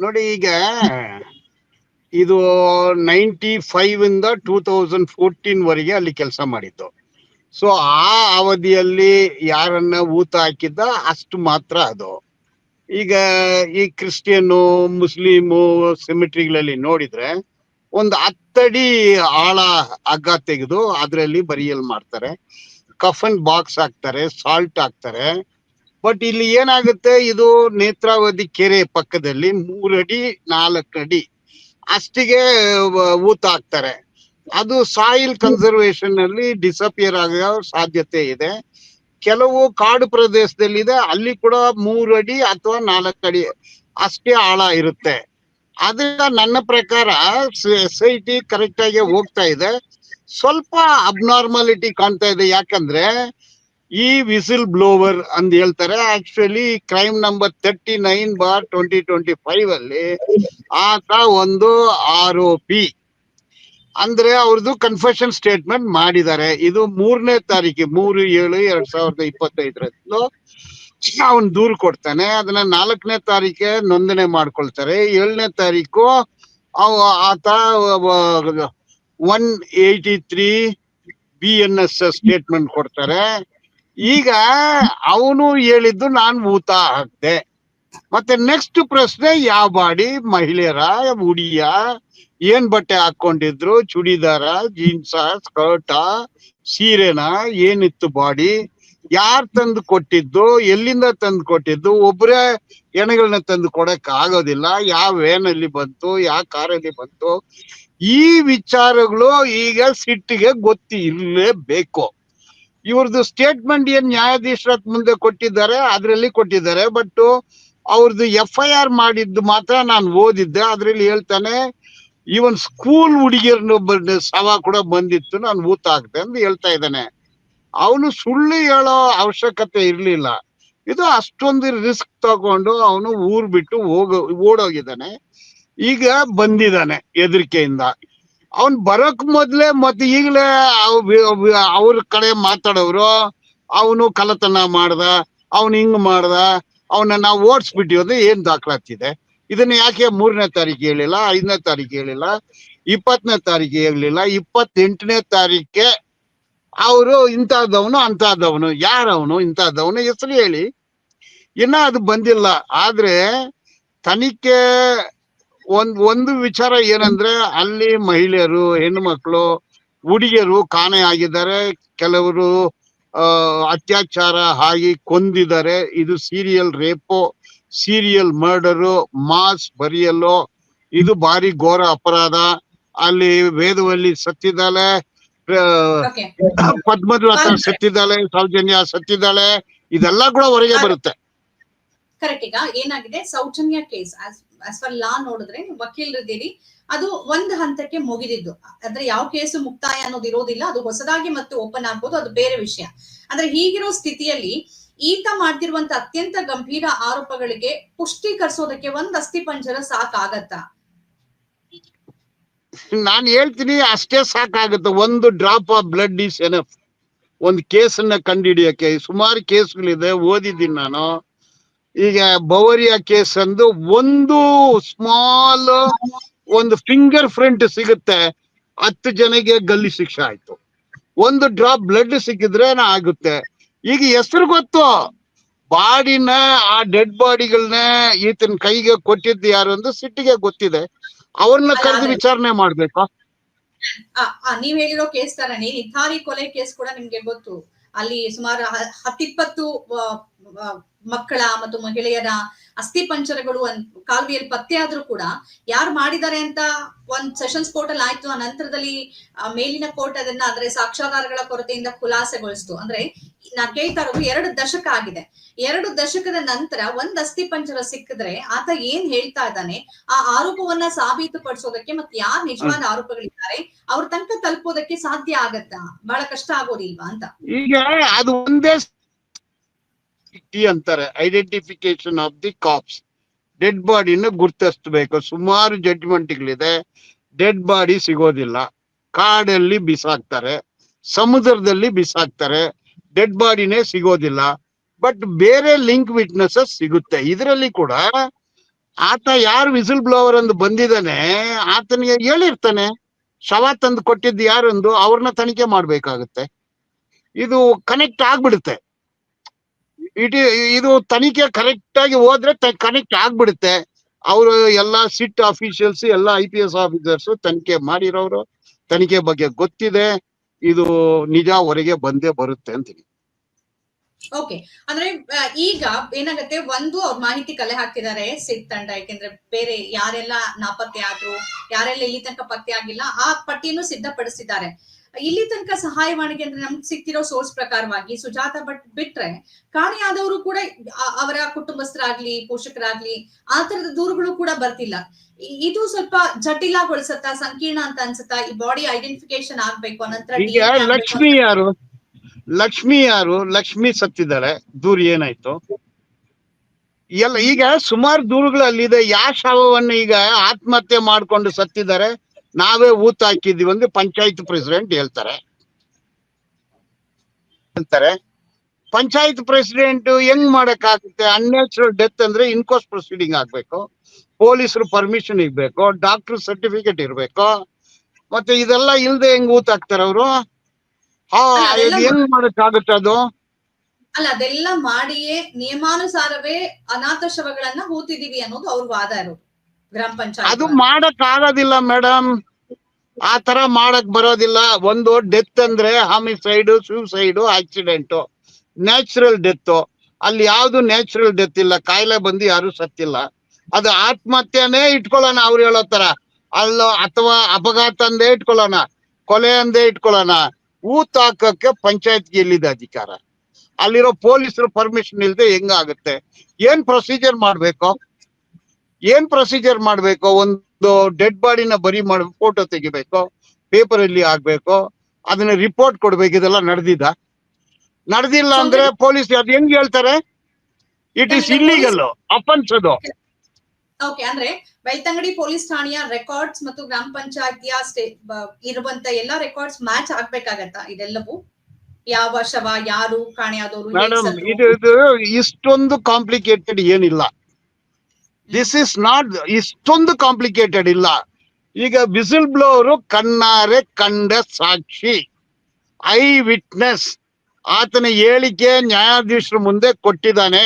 ನೋಡಿ ಈಗ ಇದು ನೈಂಟಿ ಫೈವ್ ಇಂದ ಟೂ ತೌಸಂಡ್ ಫೋರ್ಟೀನ್ ವರೆಗೆ ಅಲ್ಲಿ ಕೆಲಸ ಮಾಡಿದ್ದು. ಸೊ ಆ ಅವಧಿಯಲ್ಲಿ ಯಾರನ್ನ ಊತ ಹಾಕಿದ್ದ ಅಷ್ಟು ಮಾತ್ರ ಅದು. ಈಗ ಈ ಕ್ರಿಶ್ಚಿಯನ್ನು ಮುಸ್ಲಿಮು ಸಿಮಿಟ್ರಿಗಳಲ್ಲಿ ನೋಡಿದ್ರೆ ಒಂದು ಹತ್ತಡಿ ಆಳ ಹಗ್ಗ ತೆಗೆದು ಅದರಲ್ಲಿ ಬರಿಯಲ್ ಮಾಡ್ತಾರೆ. ಕಫನ್ ಬಾಕ್ಸ್ ಹಾಕ್ತಾರೆ ಸಾಲ್ಟ್ ಹಾಕ್ತಾರೆ. ಬಟ್ ಇಲ್ಲಿ ಏನಾಗುತ್ತೆ? ಇದು ನೇತ್ರಾವತಿ ಕೆರೆ ಪಕ್ಕದಲ್ಲಿ ಮೂರಡಿ ನಾಲ್ಕು ಅಡಿ ಅಷ್ಟಿಗೆ ಊತ ಹಾಕ್ತಾರೆ. ಅದು ಸಾಯಿಲ್ ಕನ್ಸರ್ವೇಶನ್ ಅಲ್ಲಿ ಡಿಸಪಿಯರ್ ಆಗೋ ಸಾಧ್ಯತೆ ಇದೆ. ಕೆಲವು ಕಾಡು ಪ್ರದೇಶದಲ್ಲಿದೆ, ಅಲ್ಲಿ ಕೂಡ ಮೂರು ಅಡಿ ಅಥವಾ ನಾಲ್ಕು ಅಡಿ ಅಷ್ಟೇ ಆಳ ಇರುತ್ತೆ. ಅದರಿಂದ ನನ್ನ ಪ್ರಕಾರ ಎಸ್ ಐ ಟಿ ಕರೆಕ್ಟ್ ಆಗಿ ಹೋಗ್ತಾ ಇದೆ. ಸ್ವಲ್ಪ ಅಬ್ನಾರ್ಮಾಲಿಟಿ ಕಾಣ್ತಾ ಇದೆ. ಯಾಕಂದ್ರೆ ಈ ವಿಸಿಲ್ ಬ್ಲೋವರ್ ಅಂತ ಹೇಳ್ತಾರೆ actually crime number thirty nine bar twenty twenty five ಅಲ್ಲಿ ಆತ ಒಂದು ಆರೋಪಿ. ಅಂದ್ರೆ ಅವ್ರದ್ದು ಕನ್ಫೆಷನ್ ಸ್ಟೇಟ್ಮೆಂಟ್ ಮಾಡಿದ್ದಾರೆ. ಇದು ಮೂರನೇ ತಾರೀಕು ಮೂರು, ಏಳು, ಎರಡ್ ಸಾವಿರದ ಇಪ್ಪತ್ತೈದರಂದು ಅವನ್ ದೂರು ಕೊಡ್ತಾನೆ. ಅದನ್ನ ನಾಲ್ಕನೇ ತಾರೀಕೆ ನೋಂದಣಿ ಮಾಡ್ಕೊಳ್ತಾರೆ. ಏಳನೇ ತಾರೀಕು ಆತ one eighty three B N S statement ಕೊಡ್ತಾರೆ. ಈಗ ಅವನು ಹೇಳಿದ್ದು ನಾನ್ ಊತ ಹಾಕ್ದೆ ಮತ್ತೆ ನೆಕ್ಸ್ಟ್ ಪ್ರಶ್ನೆ ಯಾವ ಬಾಡಿ ಮಹಿಳೆಯರ ಹುಡಿಯ ಏನ್ ಬಟ್ಟೆ ಹಾಕೊಂಡಿದ್ರು? ಚುಡಿದಾರ ಜೀನ್ಸ ಸ್ಕರ್ಟ ಸೀರೆನ? ಏನಿತ್ತು ಬಾಡಿ? ಯಾರ್ ತಂದು ಕೊಟ್ಟಿದ್ದು? ಎಲ್ಲಿಂದ ತಂದು ಕೊಟ್ಟಿದ್ದು? ಒಬ್ರೇ ಎಣಗಳನ್ನ ತಂದು ಕೊಡಕ್ ಆಗೋದಿಲ್ಲ. ಯಾವ ವ್ಯಾನ್ ಅಲ್ಲಿ ಬಂತು? ಯಾವ ಕಾರಲ್ಲಿ ಬಂತು? ಈ ವಿಚಾರಗಳು ಈಗ ಸಿಟ್ಟಿಗೆ ಗೊತ್ತಿ ಇರಲೇಬೇಕು ಇವ್ರದ್ದು ಸ್ಟೇಟ್ಮೆಂಟ್ ಏನ್ ನ್ಯಾಯಾಧೀಶರ ಮುಂದೆ ಕೊಟ್ಟಿದ್ದಾರೆ, ಅದ್ರಲ್ಲಿ ಕೊಟ್ಟಿದ್ದಾರೆ ಬಟ್ ಅವ್ರದ್ದು ಎಫ್ ಐ ಆರ್ ಮಾಡಿದ್ದು ಮಾತ್ರ ನಾನು ಓದಿದ್ದೆ, ಅದ್ರಲ್ಲಿ ಹೇಳ್ತಾನೆ ಇವನ್ ಸ್ಕೂಲ್ ಹುಡುಗಿಯರ್ನೊಬ್ಬ ಸವ ಕೂಡ ಬಂದಿತ್ತು, ನಾನು ಊತ ಆಗ್ತೆ ಅಂತ ಹೇಳ್ತಾ ಇದ್ದಾನೆ. ಅವನು ಸುಳ್ಳು ಹೇಳೋ ಅವಶ್ಯಕತೆ ಇರಲಿಲ್ಲ. ಇದು ಅಷ್ಟೊಂದು ರಿಸ್ಕ್ ತಗೊಂಡು ಅವನು ಊರ್ ಬಿಟ್ಟು ಹೋಗ, ಓಡೋಗಿದ್ದಾನೆ. ಈಗ ಬಂದಿದ್ದಾನೆ, ಹೆದರಿಕೆಯಿಂದ. ಅವನ್ ಬರಕ್ ಮೊದ್ಲೇ ಮತ್ತೆ ಈಗಲೇ ಅವ್ರ ಕಡೆ ಮಾತಾಡೋರು ಅವನು ಕಲತನ ಮಾಡ್ದ, ಅವನು ಹಿಂಗ್ ಮಾಡ್ದ ಅವನ್ನ ನಾವು ಓಡಿಸ್ಬಿಟ್ಟಿವಿ ಅಂದ್ರೆ ಏನ್ ದಾಖಲಾತಿದೆ ಇದನ್ನ ಯಾಕೆ ಮೂರನೇ ತಾರೀಕು ಹೇಳಿಲ್ಲ, ಐದನೇ ತಾರೀಕು ಹೇಳಿಲ್ಲ, ಇಪ್ಪತ್ತನೇ ತಾರೀಕು ಹೇಳಲಿಲ್ಲ ಇಪ್ಪತ್ತೆಂಟನೇ ತಾರೀಕೆ ಅವರು ಇಂಥದ್ದವನು ಅಂತಹದವನು, ಯಾರವನು ಇಂಥದ್ದವನು ಹೆಸರು ಹೇಳಿ. ಇನ್ನ ಅದು ಬಂದಿಲ್ಲ. ಆದ್ರೆ ತನಿಖೆ ಒಂದ್ ಒಂದು ವಿಚಾರ ಏನಂದ್ರೆ ಅಲ್ಲಿ ಮಹಿಳೆಯರು ಹೆಣ್ಣು ಮಕ್ಕಳು ಹುಡುಗಿಯರು ಕಾಣೆ ಆಗಿದ್ದಾರೆ. ಕೆಲವರು ಅತ್ಯಾಚಾರ ಆಗಿ ಕೊಂದಿದ್ದಾರೆ. ಇದು serial rape serial murder mass burial ಇದು ಭಾರಿ ಘೋರ ಅಪರಾಧ. ಅಲ್ಲಿ ವೇದವಲ್ಲಿ ಸತ್ತಿದ್ದಾಳೆ ಹತ್ರ ಸತ್ತಿದ್ದಾಳೆ ಸೌಜನ್ಯ ಸತ್ತಿದ್ದಾಳೆ. ಇದೆಲ್ಲ ಕೂಡ ಹೊರಗೆ ಬರುತ್ತೆ. ಕರೆಕ್ಟ್ ಈಗ ಏನಾಗಿದೆ? Soujanya case as per law ನೋಡಿದ್ರೆ ವಕೀಲರಿದ್ದೀರಿ ಅದು ಒಂದು ಹಂತಕ್ಕೆ ಮುಗಿದಿದ್ದು. ಅಂದ್ರೆ ಯಾವ ಕೇಸು ಮುಕ್ತಾಯ ಅನ್ನೋದು ಇರೋದಿಲ್ಲ, ಅದು ಹೊಸದಾಗಿ ಮತ್ತೆ ಓಪನ್ ಆಗ್ಬೋದು, ಅದು ಬೇರೆ ವಿಷಯ. ಅಂದ್ರೆ ಹೀಗಿರೋ ಸ್ಥಿತಿಯಲ್ಲಿ ಈತ ಮಾಡ್ತಿರುವಂತ ಅತ್ಯಂತ ಗಂಭೀರ ಆರೋಪಗಳಿಗೆ ಪುಷ್ಟೀಕರಿಸೋದಕ್ಕೆ ಒಂದ್ ಅಸ್ಥಿ ಪಂಜರ ಸಾಕಾಗತ್ತಾ? ನಾನು ಹೇಳ್ತೀನಿ ಅಷ್ಟೇ ಸಾಕಾಗುತ್ತೆ. ಒಂದು drop of blood is enough ಒಂದು ಕೇಸನ್ನ ಕಂಡುಹಿಡಿಯಕ್ಕೆ ಸುಮಾರು ಕೇಸ್ಗಳಿದೆ, ಓದಿದ್ದೀನಿ ನಾನು. ಈಗ ಬವರಿಯ ಕೇಸ್ ಅಂದು ಒಂದು ಸ್ಮಾಲ್ ಒಂದು ಫಿಂಗರ್ ಪ್ರಿಂಟ್ ಸಿಗುತ್ತೆ. ಹತ್ತು ಜನಗೆ ಗಲ್ಲಿ ಶಿಕ್ಷೆ ಆಯ್ತು. ಒಂದು ಡ್ರಾಪ್ ಬ್ಲಡ್ ಸಿಕ್ಕಿದ್ರೆ ಆಗುತ್ತೆ. ಈಗ ಹೆಸರು ಗೊತ್ತು? ಬಾಡಿನ ಆ ಡೆಡ್ ಬಾಡಿಗಳನ್ನ ಈತನ ಕೈಗೆ ಕೊಟ್ಟಿದ್ದು ಯಾರು ಅಂದ್ರೆ ಸಿಟ್ಟಿಗೆ ಗೊತ್ತಿದೆ. ಅವ್ರನ್ನ ಕರೆದು ವಿಚಾರಣೆ ಮಾಡ್ಬೇಕು? ನೀವ್ ಹೇಳಿರೋ ಕೇಸ್ ತರನೇ ನಿಥಾರಿ ಕೊಲೆ ಕೇಸ್ ಕೂಡ ನಿಮ್ಗೆ ಗೊತ್ತು. ಅಲ್ಲಿ ಸುಮಾರು ಹತ್ತಿಪ್ಪತ್ತು ಮಕ್ಕಳ ಮತ್ತು ಮಹಿಳೆಯರ ಅಸ್ಥಿ ಪಂಚರಗಳು ಒಂದ್ ಕಾಲುವೆಯಲ್ಲಿ ಪತ್ತೆ ಆದ್ರೂ ಕೂಡ ಯಾರು ಮಾಡಿದ್ದಾರೆ ಅಂತ ಒಂದ್ ಸೆಷನ್ಸ್ ಕೋರ್ಟ್ ಅಲ್ಲಿ ಆಯ್ತು ಆ ನಂತರದಲ್ಲಿ ಮೇಲಿನ ಕೋರ್ಟ್ ಅದನ್ನ ಅಂದ್ರೆ ಸಾಕ್ಷ್ಯಾಧಾರಗಳ ಕೊರತೆಯಿಂದ ಖುಲಾಸೆಗೊಳಿಸ್ತು. ಅಂದ್ರೆ ನಾನ್ ಕೇಳ್ತಾ ಇರೋದು ಎರಡು ದಶಕ ಆಗಿದೆ. ಎರಡು ದಶಕದ ನಂತರ ಒಂದ್ ಅಸ್ಥಿ ಪಂಚರ ಸಿಕ್ಕಿದ್ರೆ ಆತ ಏನ್ ಹೇಳ್ತಾ ಇದ್ದಾನೆ ಆ ಆರೋಪವನ್ನ ಸಾಬೀತುಪಡಿಸೋದಕ್ಕೆ ಮತ್ತೆ ಯಾರು ನಿಜವಾದ ಆರೋಪಗಳಿದ್ದಾರೆ ಅವ್ರ ತನಕ ತಲುಪೋದಕ್ಕೆ ಸಾಧ್ಯ ಆಗತ್ತಾ? ಬಹಳ ಕಷ್ಟ ಆಗೋದಿಲ್ವಾ ಅಂತ? ಈಗ ಅದು ಒಂದೇ ಟಿ ಅಂತಾರೆ identification of the corpse dead ಬಾಡಿನ ಗುರ್ತಿಸ್ಬೇಕು. ಸುಮಾರು ಜಡ್ಜ್ಮೆಂಟ್ಗಳಿದೆ ಡೆಡ್ ಬಾಡಿ ಸಿಗೋದಿಲ್ಲ. ಕಾಡಲ್ಲಿ ಬಿಸಾಕ್ತಾರೆ. ಸಮುದ್ರದಲ್ಲಿ ಬಿಸಾಕ್ತಾರೆ. ಡೆಡ್ ಬಾಡಿನೇ ಸಿಗೋದಿಲ್ಲ. ಬಟ್ ಬೇರೆ ಲಿಂಕ್ ವಿಟ್ನೆಸಸ್ ಸಿಗುತ್ತೆ. ಇದರಲ್ಲಿ ಕೂಡ ಆತ ಯಾರು ವಿಸಿಲ್ ಬ್ಲೋವರ್ ಅಂದು ಬಂದಿದ್ದಾನೆ, ಆತನಿಗೆ ಹೇಳಿರ್ತಾನೆ. ಶವ ತಂದು ಕೊಟ್ಟಿದ್ದು ಯಾರಂದು ಅವ್ರನ್ನ ತನಿಖೆ ಮಾಡ್ಬೇಕಾಗುತ್ತೆ. ಇದು ಕನೆಕ್ಟ್ ಆಗ್ಬಿಡುತ್ತೆ. ಇಟ್ ಇದು ತನಿಖೆ ಕರೆಕ್ಟ್ ಆಗಿ ಹೋದ್ರೆ ಕನೆಕ್ಟ್ ಆಗ್ಬಿಡುತ್ತೆ. ಅವರು ಎಲ್ಲ ಸಿಟ್ ಅಫಿಷಿಯಲ್ಸ್ ಎಲ್ಲ ಐ ಪಿ ಎಸ್ ಆಫೀಸರ್ಸ್ ತನಿಖೆ ಮಾಡಿರೋರು, ತನಿಖೆ ಬಗ್ಗೆ ಗೊತ್ತಿದೆ. ಇದು ನಿಜ ಹೊರಗೆ ಬಂದೇ ಬರುತ್ತೆ ಅಂತೀನಿ. ಓಕೆ ಅಂದ್ರೆ ಈಗ ಏನಾಗುತ್ತೆ, ಒಂದು ಅವ್ರ ಮಾಹಿತಿ ಕಲೆ ಹಾಕಿದ್ದಾರೆ ಸಿಟ್ ತಂಡ, ಯಾಕೆಂದ್ರೆ ಬೇರೆ ಯಾರೆಲ್ಲ ನಾಪತ್ತೆ ಆದ್ರು, ಯಾರೆಲ್ಲ ಇಲ್ಲಿ ತನಕ ಪತ್ತೆ ಆಗಿಲ್ಲ, ಆ ಪಟ್ಟಿಯನ್ನು ಸಿದ್ಧಪಡಿಸಿದ್ದಾರೆ ಇಲ್ಲಿ ತನಕ ಸಹಾಯವಾಣಿಗೆ ಅಂದ್ರೆ ನಮ್ಗೆ ಸಿಕ್ತಿರೋ ಸೋರ್ಸ್ ಪ್ರಕಾರವಾಗಿ ಸುಜಾತ ಭಟ್ ಬಿಟ್ರೆ ಕಾಣೆಯಾದವರು ಕೂಡ ಅವರ ಕುಟುಂಬಸ್ಥರಾಗ್ಲಿ ಪೋಷಕರಾಗ್ಲಿ ಆ ತರದ ದೂರುಗಳು ಕೂಡ ಬರ್ತಿಲ್ಲ. ಇದು ಸ್ವಲ್ಪ ಜಟಿಲಗೊಳಿಸತ್ತಾ ಸಂಕೀರ್ಣ ಅಂತ ಅನ್ಸುತ್ತಾ ಈ ಬಾಡಿ ಐಡೆಂಟಿಫಿಕೇಶನ್ ಆಗ್ಬೇಕು ಅನಂತರ ಲಕ್ಷ್ಮಿ ಯಾರು? ಲಕ್ಷ್ಮಿ ಯಾರು? ಲಕ್ಷ್ಮಿ ಸತ್ತಿದ್ದಾರೆ ದೂರ ಏನಾಯ್ತು? ಎಲ್ಲ ಈಗ ಸುಮಾರು ದೂರುಗಳು ಅಲ್ಲಿದೆ ಯಾವ ಶವವನ್ನು ಈಗ ಆತ್ಮಹತ್ಯೆ ಮಾಡ್ಕೊಂಡು ಸತ್ತಿದ್ದಾರೆ ನಾವೇ ಊತ ಹಾಕಿದೀವಿ ಅಂದ್ರೆ ಪಂಚಾಯತ್ ಪ್ರೆಸಿಡೆಂಟ್ ಹೇಳ್ತಾರೆ. ಹೇಳ್ತಾರೆ. ಪಂಚಾಯತ್ ಪ್ರೆಸಿಡೆಂಟ್ ಹೆಂಗ್ ಮಾಡಕ್ಕಾಗುತ್ತೆ? ಅನ್ಯಾಚುರಲ್ ಡೆತ್ ಅಂದ್ರೆ ಇನ್ಕೋಸ್ಟ್ ಪ್ರೊಸೀಡಿಂಗ್ ಆಗ್ಬೇಕು. ಪೊಲೀಸರು ಪರ್ಮಿಷನ್ ಇರ್ಬೇಕು ಡಾಕ್ಟರ್ ಸರ್ಟಿಫಿಕೇಟ್ ಇರ್ಬೇಕು. ಮತ್ತೆ ಇದೆಲ್ಲ ಇಲ್ದೆ ಹೆಂಗ್ ಊತ ಹಾಕ್ತಾರ ಅವರು? ಹೆಂಗ್ ಮಾಡಕ್ ಆಗುತ್ತೆ ಅದು? ಅಲ್ಲ ಅದೆಲ್ಲ ಮಾಡಿಯೇ ನಿಯಮಾನುಸಾರವೇ ಅನಾಥ ಶವಗಳನ್ನ ಹೂತಿದೀವಿ ಅನ್ನೋದು ಅವ್ರ ವಾದ ಇರೋದು. ಗ್ರಾಮ ಅದು ಪಂಚಾಯತ್ ಮಾಡಕ್ ಆಗೋದಿಲ್ಲ ಮೇಡಮ್ ಆ ತರ ಮಾಡಕ್ ಬರೋದಿಲ್ಲ. ಒಂದು ಡೆತ್ ಅಂದ್ರೆ homicide suicide accident natural death ಅಲ್ಲಿ ಯಾವ್ದು ನ್ಯಾಚುರಲ್ ಡೆತ್ ಇಲ್ಲ. ಕಾಯಿಲೆ ಬಂದು ಯಾರು ಸತ್ತಿಲ್ಲ. ಅದು ಆತ್ಮಹತ್ಯೆನೇ ಇಟ್ಕೊಳ್ಳೋಣ ಅವ್ರು ಹೇಳೋ ತರ. ಅಲ್ಲ ಅಥವಾ ಅಪಘಾತ ಅಂದೇ ಇಟ್ಕೊಳ್ಳೋಣ. ಕೊಲೆ ಅಂದೇ ಇಟ್ಕೊಳ್ಳೋಣ. ಊತ್ ಹಾಕಕ್ಕೆ ಪಂಚಾಯತ್ಗೆ ಎಲ್ಲಿದೆ ಅಧಿಕಾರ? ಅಲ್ಲಿರೋ ಪೊಲೀಸರು ಪರ್ಮಿಷನ್ ಇಲ್ದೆ ಹೆಂಗಾಗುತ್ತೆ? ಏನ್ ಪ್ರೊಸೀಜರ್ ಮಾಡ್ಬೇಕು? ಏನ್ ಪ್ರೊಸೀಜರ್ ಮಾಡ್ಬೇಕು ಒಂದು ಡೆಡ್ ಬಾಡಿನ ಬರಿ ಮಾಡ ಫೋಟೋ ತೆಗಿಬೇಕು ಪೇಪರ್ ಅಲ್ಲಿ ಆಗ್ಬೇಕು ಅದನ್ನ ರಿಪೋರ್ಟ್ ಕೊಡ್ಬೇಕು ಇದೆಲ್ಲ ನಡೆದಿದ? ನಡೆದಿಲ್ಲ ಅಂದ್ರೆ ಪೊಲೀಸ್ ಅದ್ ಹೆಂಗ್ ಹೇಳ್ತಾರೆ? ಇಟ್ ಈಸ್ ಇಲ್ಲಿಗಲ್ ಅಫನ್ಸ್ ಅದು. ಓಕೆ ಅಂದ್ರೆ ಬೆಳ್ತಂಗಡಿ ಪೊಲೀಸ್ ಠಾಣೆಯ ರೆಕಾರ್ಡ್ಸ್ ಮತ್ತು ಗ್ರಾಮ ಪಂಚಾಯತಿಯ ಇರುವಂತ ಎಲ್ಲಾ ರೆಕಾರ್ಡ್ಸ್ ಮ್ಯಾಚ್ ಆಗ್ಬೇಕಾಗತ್ತ ಇದೆಲ್ಲವೂ? ಯಾವ ಶವ ಯಾರು ಕಾಣೆಯಾದವರು ಇಷ್ಟೊಂದು ಕಾಂಪ್ಲಿಕೇಟೆಡ್ ಏನಿಲ್ಲ. ದಿಸ್ ಇಸ್ ನಾಟ್ ಇಷ್ಟೊಂದು ಕಾಂಪ್ಲಿಕೇಟೆಡ್ ಇಲ್ಲ. ಈಗ ಬಿಸಿಲ್ ಬ್ಲೋರು ಕಣ್ಣಾರೆ ಕಂಡ ಸಾಕ್ಷಿ. ಐ ವಿಟ್ನೆಸ್ ಆತನ ಹೇಳಿಕೆ ನ್ಯಾಯಾಧೀಶರ ಮುಂದೆ ಕೊಟ್ಟಿದ್ದಾನೆ.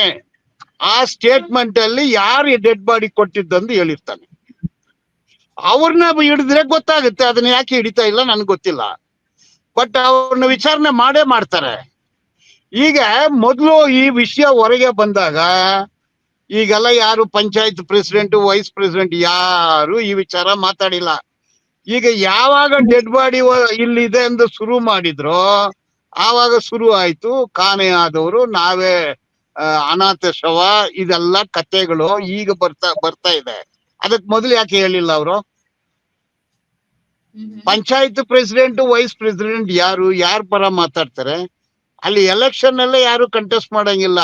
ಆ ಸ್ಟೇಟ್ಮೆಂಟ್ ಅಲ್ಲಿ ಯಾರು ಡೆಡ್ ಬಾಡಿ ಕೊಟ್ಟಿದ್ದಂದು ಹೇಳಿರ್ತಾನೆ. ಅವ್ರನ್ನ ಹಿಡಿದ್ರೆ ಗೊತ್ತಾಗುತ್ತೆ, ಅದನ್ನ ಯಾಕೆ ಹಿಡಿತಾ ಇಲ್ಲ ನನ್ಗೆ ಗೊತ್ತಿಲ್ಲ. ಬಟ್ ಅವ್ರನ್ನ ವಿಚಾರಣೆ ಮಾಡೇ ಮಾಡ್ತಾರೆ. ಈಗ ಮೊದಲು ಈ ವಿಷಯ ಹೊರಗೆ ಬಂದಾಗ ಈಗೆಲ್ಲ ಯಾರು ಪಂಚಾಯತ್ ಪ್ರೆಸಿಡೆಂಟ್ ವೈಸ್ ಪ್ರೆಸಿಡೆಂಟ್ ಯಾರು ಈ ವಿಚಾರ ಮಾತಾಡಿಲ್ಲ. ಈಗ ಯಾವಾಗ ಡೆಡ್ ಬಾಡಿ ಇಲ್ಲಿದೆ ಎಂದು ಶುರು ಮಾಡಿದ್ರು ಆವಾಗ ಶುರು ಆಯ್ತು. ಕಾಣೆ ಆದವರು ನಾವೇ ಅನಾಥ ಶವ ಇದೆಲ್ಲ ಕತೆಗಳು ಈಗ ಬರ್ತಾ ಬರ್ತಾ ಇದೆ. ಅದಕ್ ಮೊದಲು ಯಾಕೆ ಹೇಳಿಲ್ಲ ಅವರು. ಪಂಚಾಯತ್ ಪ್ರೆಸಿಡೆಂಟ್ ವೈಸ್ ಪ್ರೆಸಿಡೆಂಟ್ ಯಾರು ಯಾರ ಪರ ಮಾತಾಡ್ತಾರೆ? ಅಲ್ಲಿ ಎಲೆಕ್ಷನ್ ಅಲ್ಲೇ ಯಾರು ಕಂಟೆಸ್ಟ್ ಮಾಡಂಗಿಲ್ಲ.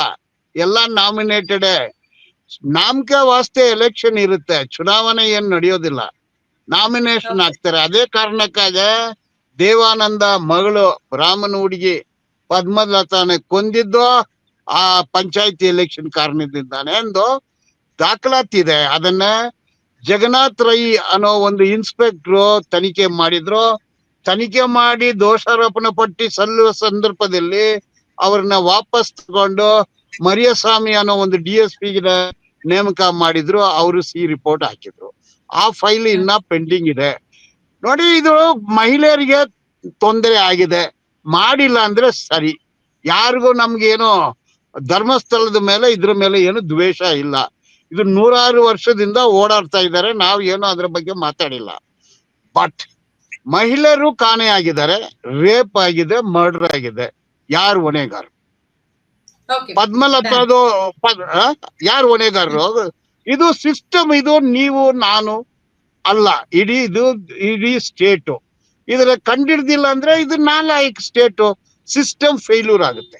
ಎಲ್ಲ ನಾಮಿನೇಟೆಡ್ ನಾಮಕ ವಾಸ್ತೆ ಎಲೆಕ್ಷನ್ ಇರುತ್ತೆ. ಚುನಾವಣೆ ಏನ್ ನಡೆಯೋದಿಲ್ಲ. ನಾಮಿನೇಷನ್ ಹಾಕ್ತಾರೆ ಆಗ್ತಾರೆ. ಅದೇ ಕಾರಣಕ್ಕಾಗ ದೇವಾನಂದ ಮಗಳು ರಾಮನ ಹುಡುಗಿ ಪದ್ಮಲತಾನೆ ಕೊಂದಿದ್ದು ಆ ಪಂಚಾಯತಿ ಎಲೆಕ್ಷನ್ ಕಾರಣದಿಂದಾನೆ ಎಂದು ದಾಖಲಾತಿದೆ ಅದನ್ನ ಜಗನ್ನಾಥ್ ರೈ ಅನ್ನೋ ಒಂದು ಇನ್ಸ್ಪೆಕ್ಟ್ರು ತನಿಖೆ ಮಾಡಿದ್ರು. ತನಿಖೆ ಮಾಡಿ ದೋಷಾರೋಪಣ ಪಟ್ಟಿ ಸಲ್ಲುವ ಸಂದರ್ಭದಲ್ಲಿ ಅವ್ರನ್ನ ವಾಪಸ್ ತಗೊಂಡು ಮರಿಯಸ್ವಾಮಿ ಅನ್ನೋ ಒಂದು ಡಿ ಎಸ್ ಪಿ ನೇಮಕ ಮಾಡಿದ್ರು ಅವರು ಸಿ ರಿಪೋರ್ಟ್ ಹಾಕಿದ್ರು. ಆ ಫೈಲ್ ಇನ್ನ ಪೆಂಡಿಂಗ್ ಇದೆ. ನೋಡಿ ಇದು ಮಹಿಳೆಯರಿಗೆ ತೊಂದರೆ ಆಗಿದೆ. ಮಾಡಿಲ್ಲ ಅಂದ್ರೆ ಸರಿ. ಯಾರಿಗೂ ನಮ್ಗೇನು ಧರ್ಮಸ್ಥಳದ ಮೇಲೆ ಇದ್ರ ಮೇಲೆ ಏನು ದ್ವೇಷ ಇಲ್ಲ. ಇದು ನೂರಾರು ವರ್ಷದಿಂದ ಓಡಾಡ್ತಾ ಇದ್ದಾರೆ. ನಾವು ಏನು ಅದ್ರ ಬಗ್ಗೆ ಮಾತಾಡಿಲ್ಲ. ಬಟ್ ಮಹಿಳೆಯರು ಕಾಣೆ ಆಗಿದ್ದಾರೆ ರೇಪ್ ಆಗಿದೆ ಮರ್ಡರ್ ಆಗಿದೆ. ಯಾರು ಹೊಣೆಗಾರ. ಪದ್ಮಲತಾದು? ಯಾರು ಹೊಣೆಗಾರರು? ಇದು ಸಿಸ್ಟಮ್ ಇದು ನೀವು ನಾನು ಅಲ್ಲ. ಇಡೀ ಇದು ಇಡೀ ಸ್ಟೇಟು ಇದ್ರ ಕಂಡಿಡ್ದಿಲ್ಲ ಅಂದ್ರೆ ಇದು ನಾಲಾಯಕ್ ಸ್ಟೇಟು ಸಿಸ್ಟಮ್ ಫೇಲ್ಯೂರ್ ಆಗುತ್ತೆ.